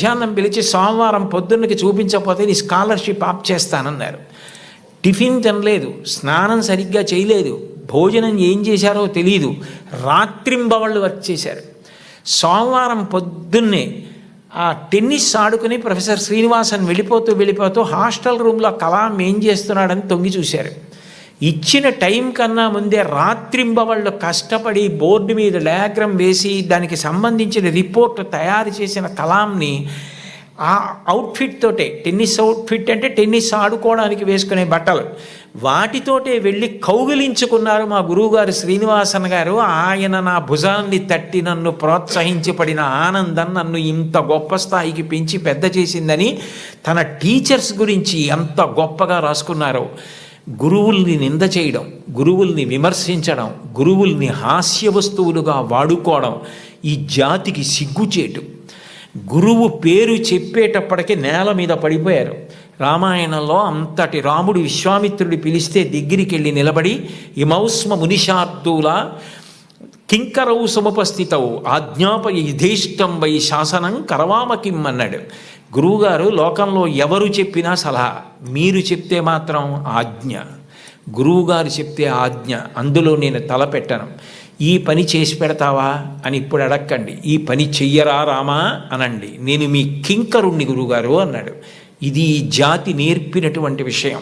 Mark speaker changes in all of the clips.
Speaker 1: మధ్యాహ్నం పిలిచి సోమవారం పొద్దున్నకి చూపించకపోతే నీ స్కాలర్షిప్ ఆప్ చేస్తానన్నారు. టిఫిన్ తినలేదు స్నానం సరిగ్గా చేయలేదు భోజనం ఏం చేశారో తెలియదు రాత్రింబవళ్ళు వర్క్ చేశారు. సోమవారం పొద్దున్నే ఆ టెన్నిస్ ఆడుకుని ప్రొఫెసర్ శ్రీనివాసన్ వెళ్ళిపోతూ వెళ్ళిపోతూ హాస్టల్ రూమ్లో కలాం ఏం చేస్తున్నాడని తొంగి చూశారు. ఇచ్చిన టైం కన్నా ముందే రాత్రింబవళ్ళు కష్టపడి బోర్డు మీద డయాగ్రామ్ వేసి దానికి సంబంధించిన రిపోర్ట్ తయారు చేసిన కలాంని ఆ అవుట్ఫిట్ తోటే టెన్నిస్ అవుట్ఫిట్ అంటే టెన్నిస్ ఆడుకోవడానికి వేసుకునే బట్టలు. వాటితోటే వెళ్ళి కౌగిలించుకున్నారు మా గురువుగారు శ్రీనివాసన్ గారు. ఆయన నా భుజాన్ని తట్టి నన్ను ప్రోత్సహించి పడిన ఆనందం నన్ను ఇంత గొప్ప స్థాయికి పెంచి పెద్ద చేసిందని తన టీచర్స్ గురించి ఎంత గొప్పగా రాసుకున్నారో. గురువుల్ని నింద చేయడం గురువుల్ని విమర్శించడం గురువుల్ని హాస్య వస్తువులుగా వాడుకోవడం ఈ జాతికి సిగ్గుచేటు. గురువు పేరు చెప్పేటప్పటికి నేల మీద పడిపోయారు. రామాయణంలో అంతటి రాముడు విశ్వామిత్రుడి పిలిస్తే దగ్గరికి వెళ్ళి నిలబడి ఇమౌస్మ మునిషార్దూల కింకరవు సముపస్థితవు ఆజ్ఞాప యథేష్టం వై శాసనం కరవామ కిమ్ అన్నాడు. గురువుగారు లోకంలో ఎవరు చెప్పినా సలహా మీరు చెప్తే మాత్రం ఆజ్ఞ. గురువుగారు చెప్తే ఆజ్ఞ అందులో నేను తలపెట్టను. ఈ పని చేసి పెడతావా? అని ఇప్పుడు అడక్కండి. ఈ పని చెయ్యరా రామా? అనండి. నేను మీ కింకరుణ్ణి గురువుగారు అన్నాడు. ఇది ఈ జాతి నేర్పినటువంటి విషయం.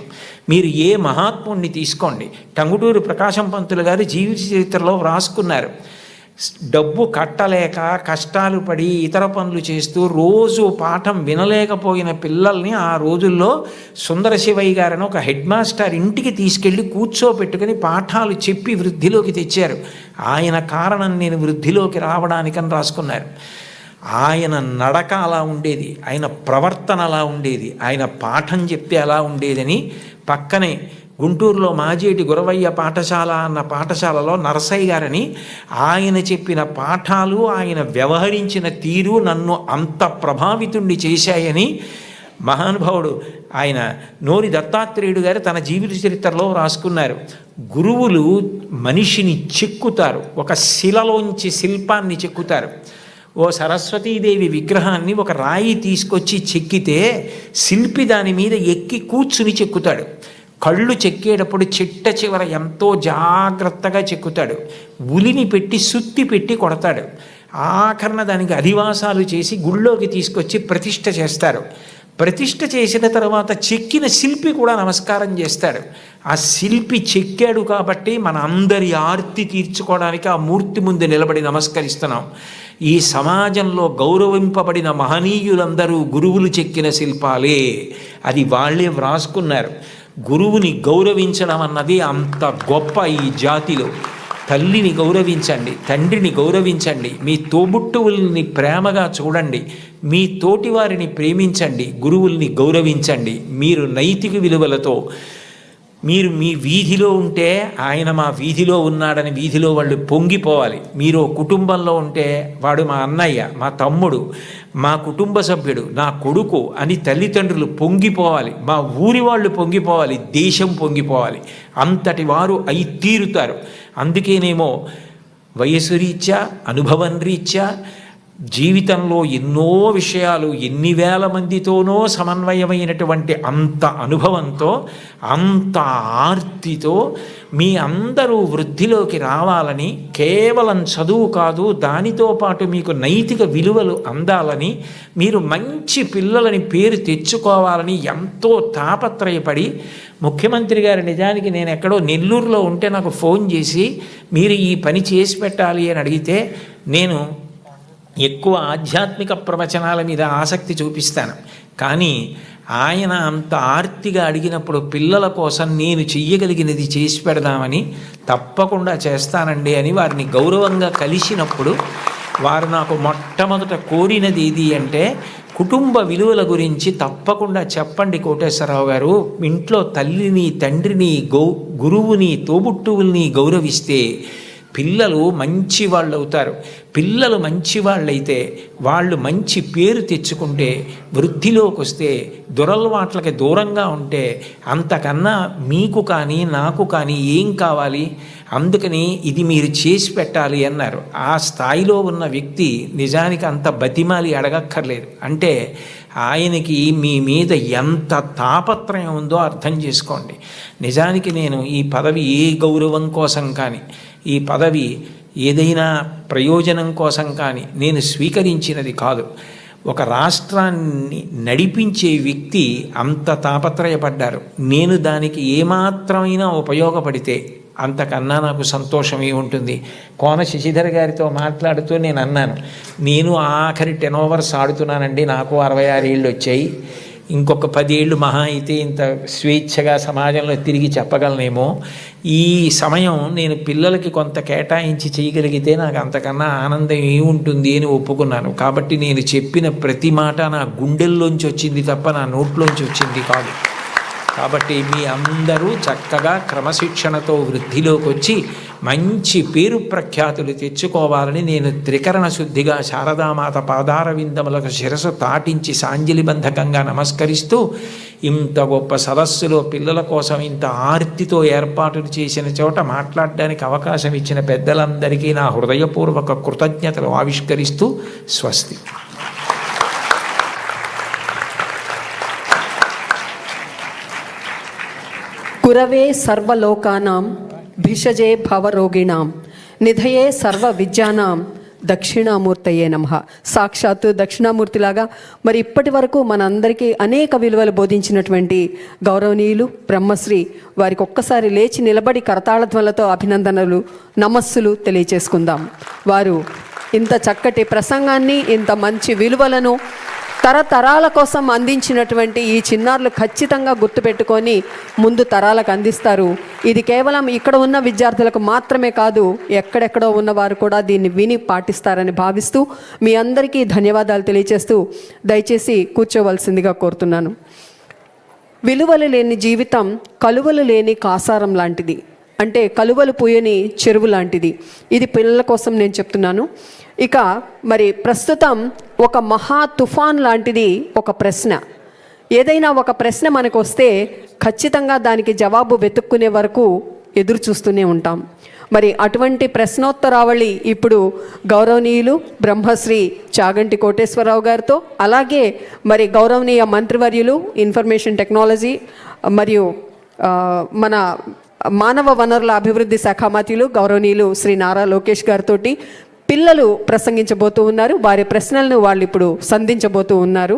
Speaker 1: మీరు ఏ మహాత్ముడిని తీసుకోండి. టంగుటూరు ప్రకాశం పంతులు గారు జీవిత చరిత్రలో వ్రాసుకున్నారు. డబ్బు కట్టలేక కష్టాలు పడి ఇతర పనులు చేస్తూ రోజు పాఠం వినలేకపోయిన పిల్లల్ని ఆ రోజుల్లో సుందర శివయ్య గారని ఒక హెడ్ మాస్టర్ ఇంటికి తీసుకెళ్ళి కూర్చోపెట్టుకుని పాఠాలు చెప్పి వృద్ధిలోకి తెచ్చారు. ఆయన కారణం నేను వృద్ధిలోకి రావడానికని రాసుకున్నారు. ఆయన నడక అలా ఉండేది ఆయన ప్రవర్తన అలా ఉండేది ఆయన పాఠం చెప్తే అలా ఉండేదని పక్కనే గుంటూరులో మాజేటి గురవయ్య పాఠశాల అన్న పాఠశాలలో నరసయ్య గారని ఆయన చెప్పిన పాఠాలు ఆయన వ్యవహరించిన తీరు నన్ను అంత ప్రభావితుణ్ణి చేశాయని మహానుభావుడు ఆయన నోరి దత్తాత్రేయుడు గారు తన జీవిత చరిత్రలో రాసుకున్నారు. గురువులు మనిషిని చెక్కుతారు ఒక శిలలోంచి శిల్పాన్ని చెక్కుతారు. ఓ సరస్వతీదేవి విగ్రహాన్ని ఒక రాయి తీసుకొచ్చి చెక్కితే శిల్పి దాని మీద ఎక్కి కూర్చుని చెక్కుతాడు. కళ్ళు చెక్కేటప్పుడు చిట్ట చివర ఎంతో జాగ్రత్తగా చెక్కుతాడు. ఉలిని పెట్టి సుత్తి పెట్టి కొడతాడు. ఆఖరణ దానికి అధివాసాలు చేసి గుళ్ళోకి తీసుకొచ్చి ప్రతిష్ట చేస్తారు. ప్రతిష్ఠ చేసిన తర్వాత చెక్కిన శిల్పి కూడా నమస్కారం చేస్తాడు. ఆ శిల్పి చెక్కాడు కాబట్టి మన అందరి ఆర్తి తీర్చుకోవడానికి ఆ మూర్తి ముందు నిలబడి నమస్కరిస్తున్నాం. ఈ సమాజంలో గౌరవింపబడిన మహనీయులందరూ గురువులు చెక్కిన శిల్పాలే అది వాళ్ళే వ్రాసుకున్నారు. గురువుని గౌరవించడం అన్నది అంత గొప్ప ఈ జాతిలో. తల్లిని గౌరవించండి తండ్రిని గౌరవించండి మీ తోబుట్టువుల్ని ప్రేమగా చూడండి మీ తోటి వారిని ప్రేమించండి గురువుల్ని గౌరవించండి మీరు నైతిక విలువలతో మీరు మీ వీధిలో ఉంటే ఆయన మా వీధిలో ఉన్నాడని వీధిలో వాళ్ళు పొంగిపోవాలి. మీరు కుటుంబంలో ఉంటే వాడు మా అన్నయ్య మా తమ్ముడు మా కుటుంబ సభ్యుడు నా కొడుకు అని తల్లిదండ్రులు పొంగిపోవాలి. మా ఊరి వాళ్ళు పొంగిపోవాలి దేశం పొంగిపోవాలి. అంతటి వారు అయి తీరుతారు. అందుకేనేమో వయసు రీత్యా అనుభవం రీత్యా జీవితంలో ఎన్నో విషయాలు ఎన్ని వేల మందితోనో సమన్వయమైనటువంటి అంత అనుభవంతో అంత ఆర్తితో మీ అందరూ వృద్ధిలోకి రావాలని కేవలం చదువు కాదు దానితో పాటు మీకు నైతిక విలువలు అందాలని మీరు మంచి పిల్లలని పేరు తెచ్చుకోవాలని ఎంతో తాపత్రయపడి ముఖ్యమంత్రి గారు నిజానికి నేను ఎక్కడో నెల్లూరులో ఉంటే నాకు ఫోన్ చేసి మీరు ఈ పని చేసి పెట్టాలి అని అడిగితే నేను ఎక్కువ ఆధ్యాత్మిక ప్రవచనాల మీద ఆసక్తి చూపిస్తాను. కానీ ఆయన అంత ఆర్తిగా అడిగినప్పుడు పిల్లల కోసం నేను చెయ్యగలిగినది చేసి పెడదామని తప్పకుండా చేస్తానండి అని వారిని గౌరవంగా కలిసినప్పుడు వారు నాకు మొట్టమొదట కోరినది ఏది అంటే కుటుంబ విలువల గురించి తప్పకుండా చెప్పండి కోటేశ్వరరావు గారు ఇంట్లో తల్లిని తండ్రిని గౌ గురువుని తోబుట్టువుల్ని గౌరవిస్తే పిల్లలు మంచి వాళ్ళు అవుతారు పిల్లలు మంచి వాళ్ళైతే వాళ్ళు మంచి పేరు తెచ్చుకుంటే వృద్ధిలోకి వస్తే దురలవాట్లకి దూరంగా ఉంటే అంతకన్నా మీకు కానీ నాకు కానీ ఏం కావాలి? అందుకని ఇది మీరు చేసి పెట్టాలి అన్నారు. ఆ స్థాయిలో ఉన్న వ్యక్తి నిజానికి అంత బతిమాలి అడగక్కర్లేదు. అంటే ఆయనకి మీ మీద ఎంత తాపత్రయం ఉందో అర్థం చేసుకోండి. నిజానికి నేను ఈ పదవి ఏ గౌరవం కోసం కానీ ఈ పదవి ఏదైనా ప్రయోజనం కోసం కానీ నేను స్వీకరించినది కాదు. ఒక రాష్ట్రాన్ని నడిపించే వ్యక్తి అంత తాపత్రయపడ్డారు. నేను దానికి ఏమాత్రమైనా ఉపయోగపడితే అంతకన్నా నాకు సంతోషమే ఉంటుంది. కోన శశిధర్ గారితో మాట్లాడుతూ నేను అన్నాను నేను ఆఖరి టెన్ ఓవర్స్ ఆడుతున్నానండి నాకు అరవై ఆరు ఏళ్ళు వచ్చాయి. ఇంకొక పదేళ్ళు మహా అయితే ఇంత స్వేచ్ఛగా సమాజంలో తిరిగి చెప్పగలనేమో. ఈ సమయం నేను పిల్లలకి కొంత కేటాయించి చేయగలిగితే నాకు అంతకన్నా ఆనందం ఏముంటుంది అని ఒప్పుకున్నాను. కాబట్టి నేను చెప్పిన ప్రతి మాట నా గుండెల్లోంచి వచ్చింది తప్ప నా నోట్లోంచి వచ్చింది కాదు. కాబట్టి మీ అందరూ చక్కగా క్రమశిక్షణతో వృద్ధిలోకి వచ్చి మంచి పేరు ప్రఖ్యాతులు తెచ్చుకోవాలని నేను త్రికరణ శుద్ధిగా శారదామాత పాదార విందములకు శిరసు తాటించి సాంజలిబంధకంగా నమస్కరిస్తూ ఇంత గొప్ప సదస్సులో పిల్లల కోసం ఇంత ఆర్తితో ఏర్పాటులు చేసిన చోట మాట్లాడడానికి అవకాశం ఇచ్చిన పెద్దలందరికీ నా హృదయపూర్వక కృతజ్ఞతలు ఆవిష్కరిస్తూ స్వస్తి.
Speaker 2: గురవే సర్వలోకానాం భిషజే భవరోగిణాం నిధయే సర్వ విద్యానాం దక్షిణామూర్తయే నమ. సాక్షాత్తు దక్షిణామూర్తిలాగా మరి ఇప్పటి వరకు మనందరికీ అనేక విలువలు బోధించినటువంటి గౌరవనీయులు బ్రహ్మశ్రీ వారికి ఒక్కసారి లేచి నిలబడి కరతాళధ్వలతో అభినందనలు నమస్సులు తెలియచేసుకుందాం. వారు ఇంత చక్కటి ప్రసంగాన్ని ఇంత మంచి విలువలను తరతరాల కోసం అందించినటువంటి ఈ చిన్నారులు ఖచ్చితంగా గుర్తుపెట్టుకొని ముందు తరాలకు అందిస్తారు. ఇది కేవలం ఇక్కడ ఉన్న విద్యార్థులకు మాత్రమే కాదు ఎక్కడెక్కడో ఉన్నవారు కూడా దీన్ని విని పాటిస్తారని భావిస్తూ మీ అందరికీ ధన్యవాదాలు తెలియజేస్తూ దయచేసి కూర్చోవలసిందిగా కోరుతున్నాను. విలువలు లేని జీవితం కలువలు లేని కాసారం లాంటిది. అంటే కలువలు పూయని చెరువు లాంటిది. ఇది పిల్లల కోసం నేను చెప్తున్నాను. ఇక మరి ప్రస్తుతం ఒక మహా తుఫాన్ లాంటిది ఒక ప్రశ్న. ఏదైనా ఒక ప్రశ్న మనకు వస్తే ఖచ్చితంగా దానికి జవాబు వెతుక్కునే వరకు ఎదురు చూస్తూనే ఉంటాం. మరి అటువంటి ప్రశ్నోత్తరావళి ఇప్పుడు గౌరవనీయులు బ్రహ్మశ్రీ చాగంటి కోటేశ్వరరావు గారితో అలాగే మరి గౌరవనీయ మంత్రివర్యులు ఇన్ఫర్మేషన్ టెక్నాలజీ మరియు మన మానవ వనరుల అభివృద్ధి శాఖ మంత్రులు గౌరవనీయులు శ్రీ నారా లోకేష్ గారితో పిల్లలు ప్రసంగించబోతూ ఉన్నారు. వారి ప్రశ్నలను వాళ్ళు ఇప్పుడు సంధించబోతూ ఉన్నారు.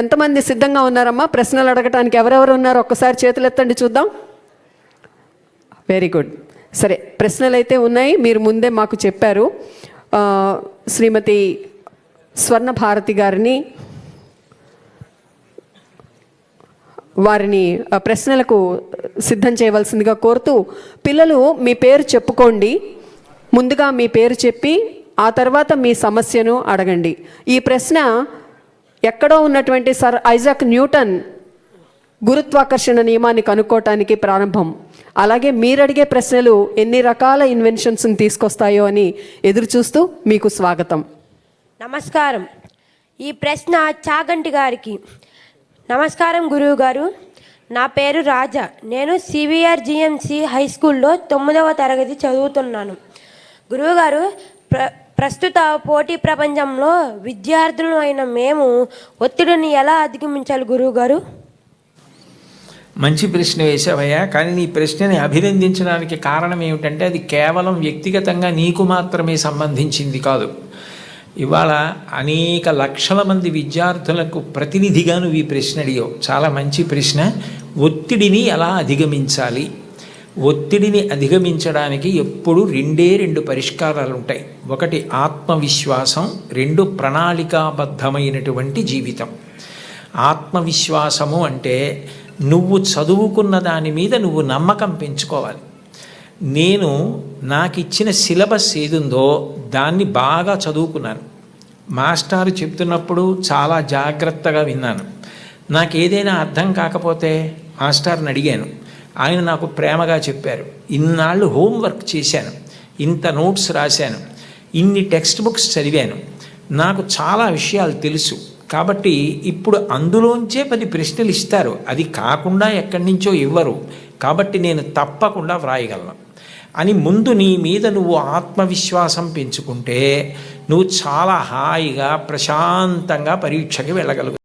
Speaker 2: ఎంతమంది సిద్ధంగా ఉన్నారమ్మా? ప్రశ్నలు అడగటానికి ఎవరెవరు ఉన్నారు? ఒక్కసారి చేతులు ఎత్తండి చూద్దాం. వెరీ గుడ్ సరే ప్రశ్నలు అయితే ఉన్నాయి. మీరు ముందే మాకు చెప్పారు. శ్రీమతి స్వర్ణ భారతి గారిని వారిని ప్రశ్నలకు సిద్ధం చేయవలసిందిగా కోరుతూ పిల్లలు మీ పేరు చెప్పుకోండి. ముందుగా మీ పేరు చెప్పి ఆ తర్వాత మీ సమస్యను అడగండి. ఈ ప్రశ్న ఎక్కడో ఉన్నటువంటి సర్ ఐజాక్ న్యూటన్ గురుత్వాకర్షణ నియమాన్ని కనుక్కోవటానికి ప్రారంభం. అలాగే మీరు అడిగే ప్రశ్నలు ఎన్ని రకాల ఇన్వెన్షన్స్ని తీసుకొస్తాయో అని ఎదురు చూస్తూ మీకు స్వాగతం.
Speaker 3: నమస్కారం. ఈ ప్రశ్న చాగంటి గారికి. నమస్కారం గురువు గారు. నా పేరు రాజా. నేను సివిఆర్ జిఎంసి హై స్కూల్లో తొమ్మిదవ తరగతి చదువుతున్నాను. గురువుగారు ప్ర ప్రస్తుత పోటీ ప్రపంచంలో విద్యార్థులు అయిన మేము ఒత్తిడిని ఎలా అధిగమించాలి గురువుగారు?
Speaker 1: మంచి ప్రశ్న వేసావయ్యా కానీ నీ ప్రశ్నని అభినందించడానికి కారణం ఏమిటంటే అది కేవలం వ్యక్తిగతంగా నీకు మాత్రమే సంబంధించింది కాదు. ఇవాళ అనేక లక్షల మంది విద్యార్థులకు ప్రతినిధిగా నువ్వు ఈ ప్రశ్న అడిగావు. చాలా మంచి ప్రశ్న. ఒత్తిడిని ఎలా అధిగమించాలి? ఒత్తిడిని అధిగమించడానికి ఎప్పుడు రెండే రెండు పరిష్కారాలు ఉంటాయి ఒకటి ఆత్మవిశ్వాసం రెండు ప్రణాళికాబద్ధమైనటువంటి జీవితం. ఆత్మవిశ్వాసము అంటే నువ్వు చదువుకున్న దాని మీద నువ్వు నమ్మకం పెంచుకోవాలి. నేను నాకు ఇచ్చిన సిలబస్ ఏదుందో దాన్ని బాగా చదువుకున్నాను. మాస్టారు చెప్తున్నప్పుడు చాలా జాగ్రత్తగా విన్నాను. నాకు ఏదైనా అర్థం కాకపోతే మాస్టర్ని అడిగాను ఆయన నాకు ప్రేమగా చెప్పారు. ఇన్నాళ్ళు హోంవర్క్ చేశాను. ఇంత నోట్స్ రాశాను. ఇన్ని టెక్స్ట్ బుక్స్ చదివాను. నాకు చాలా విషయాలు తెలుసు. కాబట్టి ఇప్పుడు అందులోంచే పది ప్రశ్నలు ఇస్తారు. అది కాకుండా ఎక్కడి నుంచో ఇవ్వరు. కాబట్టి నేను తప్పకుండా వ్రాయగలను. అని ముందు నీ మీద నువ్వు ఆత్మవిశ్వాసం పెంచుకుంటే నువ్వు చాలా హాయిగా ప్రశాంతంగా పరీక్షకి వెళ్ళగలుగుతావు.